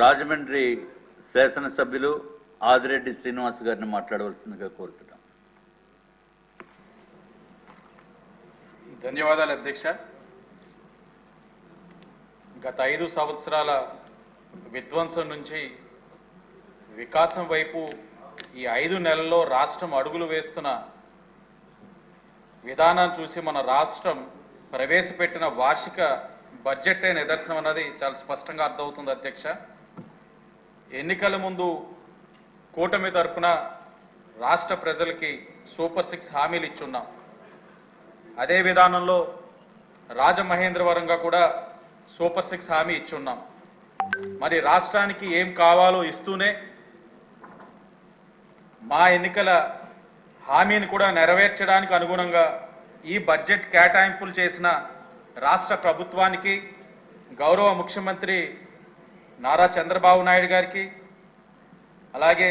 రాజమండ్రి శాసనసభ్యులు ఆదిరెడ్డి శ్రీనివాస్ గారిని మాట్లాడవలసిందిగా కోరుతున్నాం. ధన్యవాదాలు అధ్యక్ష. గత ఐదు సంవత్సరాల విధ్వంసం నుంచి వికాసం వైపు ఈ ఐదు నెలల్లో రాష్ట్రం అడుగులు వేస్తున్న విధానాన్ని చూసి మన రాష్ట్రం ప్రవేశపెట్టిన వార్షిక బడ్జెటే నిదర్శనం అన్నది చాలా స్పష్టంగా అర్థమవుతుంది అధ్యక్ష. ఎన్నికల ముందు కూటమి తరపున రాష్ట్ర ప్రజలకి సూపర్ సిక్స్ హామీలు ఇచ్చున్నాం. అదే విధానంలో రాజమహేంద్రవరంగా కూడా సూపర్ సిక్స్ హామీ ఇచ్చున్నాం. మరి రాష్ట్రానికి ఏం కావాలో ఇస్తూనే మా ఎన్నికల హామీని కూడా నెరవేర్చడానికి అనుగుణంగా ఈ బడ్జెట్ కేటాయింపులు చేసిన రాష్ట్ర ప్రభుత్వానికి గౌరవ ముఖ్యమంత్రి నారా చంద్రబాబు నాయుడు గారికి అలాగే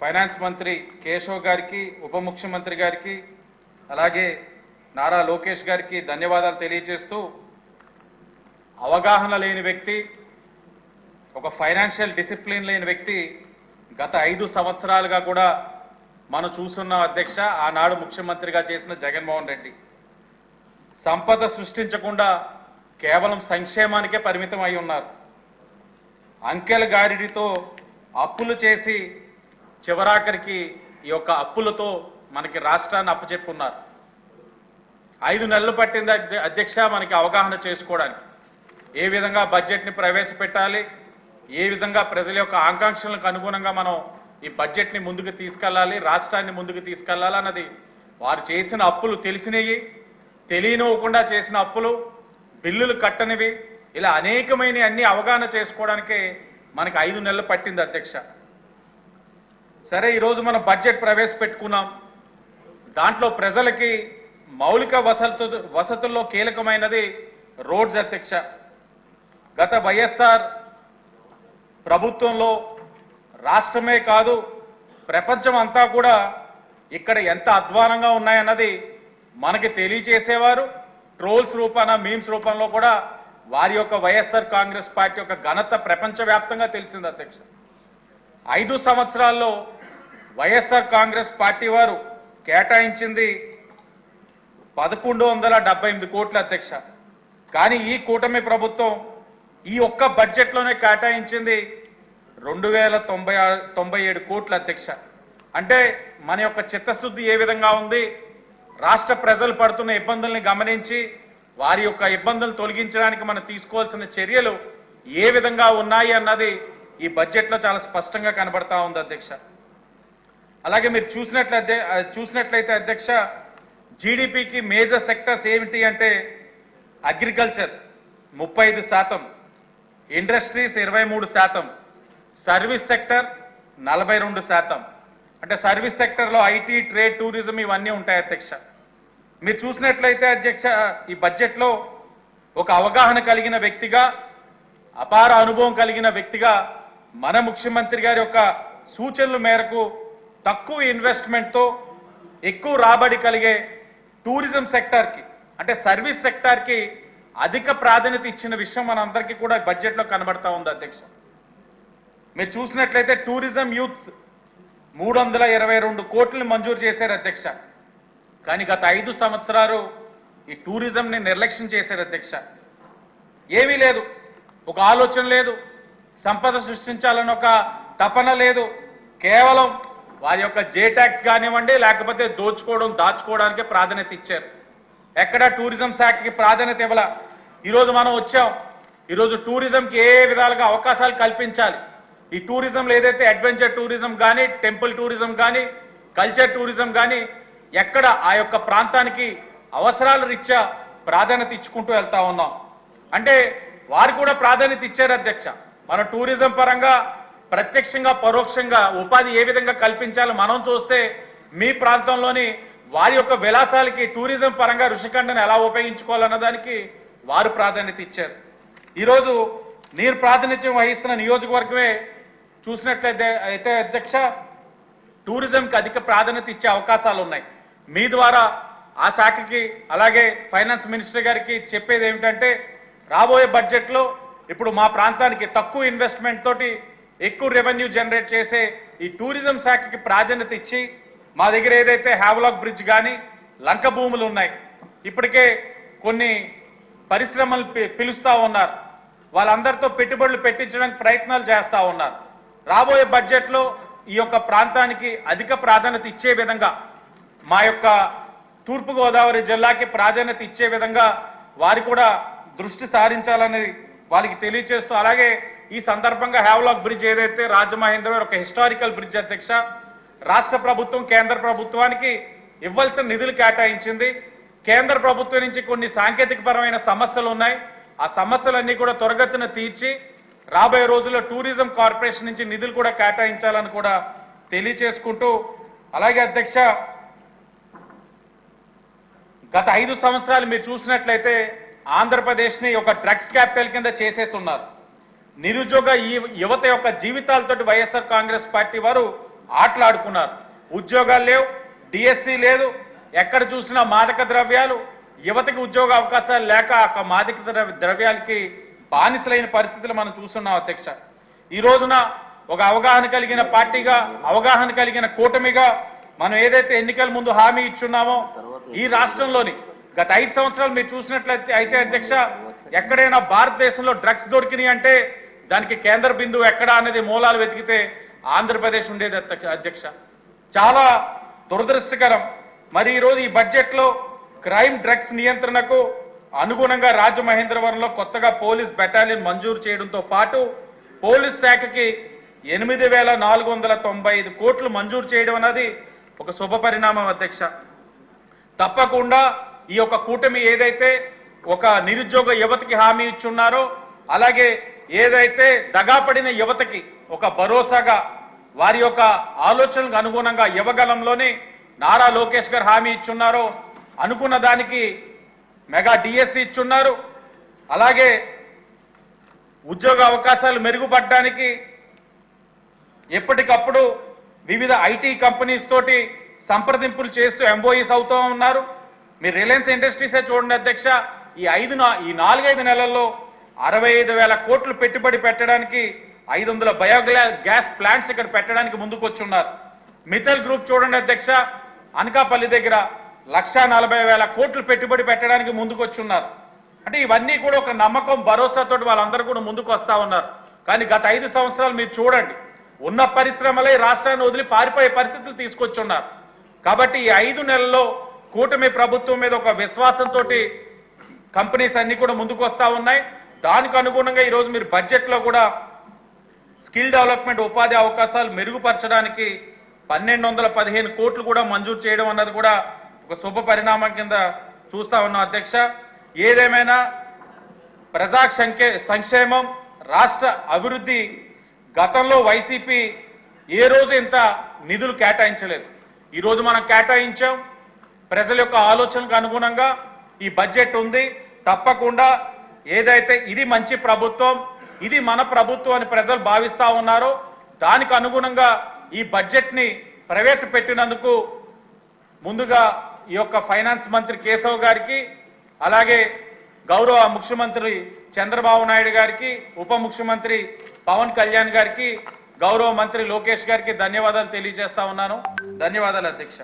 ఫైనాన్స్ మంత్రి కేశవ్ గారికి ఉప ముఖ్యమంత్రి గారికి అలాగే నారా లోకేష్ గారికి ధన్యవాదాలు తెలియజేస్తూ అవగాహన లేని వ్యక్తి ఒక ఫైనాన్షియల్ డిసిప్లిన్ లేని వ్యక్తి గత ఐదు సంవత్సరాలుగా కూడా మనం చూస్తున్న అధ్యక్ష ఆనాడు ముఖ్యమంత్రిగా చేసిన జగన్మోహన్ రెడ్డి. సంపద సృష్టించకుండా కేవలం సంక్షేమానికే పరిమితం అయి ఉన్నారు. అంకెల గారిడితో అప్పులు చేసి చివరాఖరికి ఈ యొక్క అప్పులతో మనకి రాష్ట్రాన్ని అప్పచెప్పున్నారు. ఐదు నెలలు పట్టింది అధ్యక్ష మనకి అవగాహన చేసుకోవడానికి. ఏ విధంగా బడ్జెట్ని ప్రవేశపెట్టాలి ఏ విధంగా ప్రజల యొక్క ఆకాంక్షలకు అనుగుణంగా మనం ఈ బడ్జెట్ని ముందుకు తీసుకెళ్ళాలి రాష్ట్రాన్ని ముందుకు తీసుకెళ్ళాలి అన్నది వారు చేసిన అప్పులు తెలిసినవి తెలియనివ్వకుండా చేసిన అప్పులు బిల్లులు కట్టనివి. ఇలా అనేకమైన అన్ని అవగాహన చేసుకోవడానికి మనకి ఐదు నెలలు పట్టింది అధ్యక్ష. సరే ఈరోజు మనం బడ్జెట్ ప్రవేశపెట్టుకున్నాం. దాంట్లో ప్రజలకి మౌలిక వసతు వసతుల్లో కీలకమైనది రోడ్స్ అధ్యక్ష. గత వైఎస్ఆర్ ప్రభుత్వంలో రాష్ట్రమే కాదు ప్రపంచం అంతా కూడా ఇక్కడ ఎంత అధ్వానంగా ఉన్నాయన్నది మనకి తెలియజేసేవారు. ట్రోల్స్ రూపాన మీమ్స్ రూపంలో కూడా వారి యొక్క వైఎస్ఆర్ కాంగ్రెస్ పార్టీ యొక్క ఘనత ప్రపంచవ్యాప్తంగా తెలిసింది అధ్యక్ష. ఐదు సంవత్సరాల్లో వైఎస్ఆర్ కాంగ్రెస్ పార్టీ వారు కేటాయించింది పదకొండు వందల డెబ్బై ఎనిమిది కోట్ల అధ్యక్ష. కానీ ఈ కూటమి ప్రభుత్వం ఈ ఒక్క బడ్జెట్లోనే కేటాయించింది రెండు వేల తొంభై ఆరు తొంభై ఏడు కోట్ల అధ్యక్ష. అంటే మన యొక్క చిత్తశుద్ధి ఏ విధంగా ఉంది? రాష్ట్ర ప్రజలు పడుతున్న ఇబ్బందుల్ని గమనించి వారి యొక్క ఇబ్బందులు తొలగించడానికి మనం తీసుకోవాల్సిన చర్యలు ఏ విధంగా ఉన్నాయి అన్నది ఈ బడ్జెట్లో చాలా స్పష్టంగా కనబడతా ఉంది అధ్యక్ష. అలాగే మీరు చూసినట్లయితే చూసినట్లయితే అధ్యక్ష జీడిపికి మేజర్ సెక్టర్స్ ఏమిటి అంటే అగ్రికల్చర్ ముప్పై ఐదు శాతం ఇండస్ట్రీస్ ఇరవై మూడు శాతం సర్వీస్ సెక్టర్ నలభై రెండు శాతం. అంటే సర్వీస్ సెక్టర్లో ఐటీ ట్రేడ్ టూరిజం ఇవన్నీ ఉంటాయి అధ్యక్ష. మీరు చూసినట్లయితే అధ్యక్ష ఈ బడ్జెట్లో ఒక అవగాహన కలిగిన వ్యక్తిగా అపార అనుభవం కలిగిన వ్యక్తిగా మన ముఖ్యమంత్రి గారి యొక్క సూచనల మేరకు తక్కువ ఇన్వెస్ట్మెంట్తో ఎక్కువ రాబడి కలిగే టూరిజం సెక్టార్కి అంటే సర్వీస్ సెక్టార్కి అధిక ప్రాధాన్యత ఇచ్చిన విషయం మనందరికీ కూడా బడ్జెట్లో కనబడతా ఉంది అధ్యక్ష. మీరు చూసినట్లయితే టూరిజం యూత్ మూడు వందల ఇరవై రెండు కోట్లను మంజూరు చేశారు అధ్యక్ష. కానీ గత ఐదు సంవత్సరాలు ఈ టూరిజంని నిర్లక్ష్యం చేశారు అధ్యక్ష. ఏమీ లేదు. ఒక ఆలోచన లేదు. సంపద సృష్టించాలని ఒక తపన లేదు. కేవలం వారి యొక్క జే ట్యాక్స్ కానివ్వండి లేకపోతే దోచుకోవడం దాచుకోవడానికి ప్రాధాన్యత ఇచ్చారు. ఎక్కడ టూరిజం శాఖకి ప్రాధాన్యత ఇవ్వాల? ఈరోజు మనం వచ్చాం. ఈరోజు టూరిజంకి ఏ విధాలుగా అవకాశాలు కల్పించాలి? ఈ టూరిజంలో ఏదైతే అడ్వెంచర్ టూరిజం కానీ టెంపుల్ టూరిజం కానీ కల్చర్ టూరిజం కానీ ఎక్కడ ఆ యొక్క ప్రాంతానికి అవసరాల రీత్యా ప్రాధాన్యత ఇచ్చుకుంటూ వెళ్తా ఉన్నాం. అంటే వారు కూడా ప్రాధాన్యత ఇచ్చారు అధ్యక్ష. మన టూరిజం పరంగా ప్రత్యక్షంగా పరోక్షంగా ఉపాధి ఏ విధంగా కల్పించాలో మనం చూస్తే మీ ప్రాంతంలోని వారి యొక్క విలాసాలకి టూరిజం పరంగా ఋషికండను ఎలా ఉపయోగించుకోవాలన్న దానికి వారు ప్రాధాన్యత ఇచ్చారు. ఈరోజు నేను ప్రాతినిధ్యం వహిస్తున్న నియోజకవర్గమే చూసినట్లయితే అయితే అధ్యక్ష టూరిజంకి అధిక ప్రాధాన్యత ఇచ్చే అవకాశాలు ఉన్నాయి. మీ ద్వారా ఆ శాఖకి అలాగే ఫైనాన్స్ మినిస్టర్ గారికి చెప్పేది ఏమిటంటే రాబోయే బడ్జెట్లో ఇప్పుడు మా ప్రాంతానికి తక్కువ ఇన్వెస్ట్మెంట్ తోటి ఎక్కువ రెవెన్యూ జనరేట్ చేసే ఈ టూరిజం శాఖకి ప్రాధాన్యత ఇచ్చి మా దగ్గర ఏదైతే హ్యావ్లాక్ బ్రిడ్జ్ కానీ లంక భూములు ఉన్నాయి. ఇప్పటికే కొన్ని పరిశ్రమలు పి- ఉన్నారు. వాళ్ళందరితో పెట్టుబడులు పెట్టించడానికి ప్రయత్నాలు చేస్తూ ఉన్నారు. రాబోయే బడ్జెట్లో ఈ యొక్క ప్రాంతానికి అధిక ప్రాధాన్యత ఇచ్చే విధంగా మా యొక్క తూర్పుగోదావరి జిల్లాకి ప్రాధాన్యత ఇచ్చే విధంగా వారు కూడా దృష్టి సారించాలని వాళ్ళకి తెలియజేస్తూ అలాగే ఈ సందర్భంగా హ్యావ్లాక్ బ్రిడ్జ్ ఏదైతే రాజమహేంద్ర ఒక హిస్టారికల్ బ్రిడ్జ్ అధ్యక్ష రాష్ట్ర ప్రభుత్వం కేంద్ర ప్రభుత్వానికి ఇవ్వాల్సిన నిధులు కేటాయించింది. కేంద్ర ప్రభుత్వం నుంచి కొన్ని సాంకేతిక పరమైన సమస్యలు ఉన్నాయి. ఆ సమస్యలన్నీ కూడా త్వరగతిన తీర్చి రాబోయే రోజుల్లో టూరిజం కార్పొరేషన్ నుంచి నిధులు కూడా కేటాయించాలని కూడా తెలియచేసుకుంటూ అలాగే అధ్యక్ష గత ఐదు సంవత్సరాలు మీరు చూసినట్లయితే ఆంధ్రప్రదేశ్ని ఒక డ్రగ్స్ క్యాపిటల్ కింద చేసేసి ఉన్నారు. నిరుద్యోగ ఈ యువత యొక్క జీవితాలతోటి వైఎస్ఆర్ కాంగ్రెస్ పార్టీ వారు ఆటలాడుకున్నారు. ఉద్యోగాలు లేవు డిఎస్సి లేదు ఎక్కడ చూసినా మాదక ద్రవ్యాలు యువతకి ఉద్యోగ అవకాశాలు లేక ఆ మాదక ద్రవ్యాలకి బానిసలైన పరిస్థితులు మనం చూస్తున్నాం అధ్యక్ష. ఈ రోజున ఒక అవగాహన కలిగిన పార్టీగా అవగాహన కలిగిన కూటమిగా మనం ఏదైతే ఎన్నికల ముందు హామీ ఇచ్చున్నామో ఈ రాష్ట్రంలోని గత ఐదు సంవత్సరాలు మీరు చూసినట్లయితే అయితే అధ్యక్ష ఎక్కడైనా భారతదేశంలో డ్రగ్స్ దొరికినాయి అంటే దానికి కేంద్ర బిందువు ఎక్కడ అనేది మూలాలు వెతికితే ఆంధ్రప్రదేశ్ ఉండేది అధ్యక్ష అధ్యక్ష. చాలా దురదృష్టకరం. మరి ఈరోజు ఈ బడ్జెట్లో క్రైమ్ డ్రగ్స్ నియంత్రణకు అనుగుణంగా రాజమహేంద్రవరంలో కొత్తగా పోలీస్ బెటాలియన్ మంజూరు చేయడంతో పాటు పోలీస్ శాఖకి ఎనిమిది వేల నాలుగు వందల తొంభై ఐదు కోట్లు మంజూరు చేయడం అనేది ఒక శుభ పరిణామం అధ్యక్ష. తప్పకుండా ఈ యొక్క కూటమి ఏదైతే ఒక నిరుద్యోగ యువతకి హామీ ఇచ్చున్నారో అలాగే ఏదైతే దగాపడిన యువతకి ఒక భరోసాగా వారి యొక్క ఆలోచనలకు అనుగుణంగా యువగలంలోనే నారా లోకేష్ గారు హామీ ఇచ్చున్నారో అనుకున్న దానికి మెగా డిఎస్సి ఇచ్చున్నారు. అలాగే ఉద్యోగ అవకాశాలు మెరుగుపడడానికి ఎప్పటికప్పుడు వివిధ ఐటీ కంపెనీస్ తోటి సంప్రదింపులు చేస్తూ ఎంబోఈస్ అవుతూ ఉన్నారు. మీరు రిలయన్స్ ఇండస్ట్రీసే చూడండి అధ్యక్ష ఈ ఐదు ఈ నాలుగైదు నెలల్లో అరవై ఐదు వేల కోట్లు పెట్టుబడి పెట్టడానికి ఐదు వందల బయోగ్లా గ్యాస్ ప్లాంట్స్ ఇక్కడ పెట్టడానికి ముందుకు వచ్చున్నారు మిథల్ గ్రూప్ చూడండి అధ్యక్ష అనకాపల్లి దగ్గర లక్షా నలభై వేల కోట్లు పెట్టుబడి పెట్టడానికి ముందుకొచ్చున్నారు. అంటే ఇవన్నీ కూడా ఒక నమ్మకం భరోసాతో వాళ్ళందరూ కూడా ముందుకు వస్తూ ఉన్నారు. కానీ గత ఐదు సంవత్సరాలు మీరు చూడండి ఉన్న పరిశ్రమలే రాష్ట్రాన్ని వదిలి పారిపోయే పరిస్థితులు తీసుకొచ్చున్నారు. కాబట్టి ఈ ఐదు నెలల్లో కూటమి ప్రభుత్వం మీద ఒక విశ్వాసంతో కంపెనీస్ అన్ని కూడా ముందుకు వస్తూ ఉన్నాయి. దానికి అనుగుణంగా ఈరోజు మీరు బడ్జెట్లో కూడా స్కిల్ డెవలప్మెంట్ ఉపాధి అవకాశాలు మెరుగుపరచడానికి పన్నెండు వందల పదిహేను కోట్లు కూడా మంజూరు చేయడం అన్నది కూడా ఒక శుభ పరిణామం కింద చూస్తా ఉన్నాం అధ్యక్ష. ఏదేమైనా ప్రజా సంకే సంక్షేమం రాష్ట్ర అభివృద్ధి గతంలో వైసీపీ ఏ రోజు ఇంత నిధులు కేటాయించలేదు. ఈరోజు మనం కేటాయించాం. ప్రజల యొక్క ఆలోచనకు అనుగుణంగా ఈ బడ్జెట్ ఉంది. తప్పకుండా ఏదైతే ఇది మంచి ప్రభుత్వం ఇది మన ప్రభుత్వం అని ప్రజలు భావిస్తూ ఉన్నారో దానికి అనుగుణంగా ఈ బడ్జెట్ని ప్రవేశపెట్టినందుకు ముందుగా ఈ యొక్క ఫైనాన్స్ మంత్రి కేశవ్ గారికి అలాగే గౌరవ ముఖ్యమంత్రి చంద్రబాబు నాయుడు గారికి ఉప ముఖ్యమంత్రి పవన్ కళ్యాణ్ గారికి గౌరవ మంత్రి లోకేష్ గారికి ధన్యవాదాలు తెలియజేస్తా ఉన్నాను. ధన్యవాదాలు అధ్యక్ష.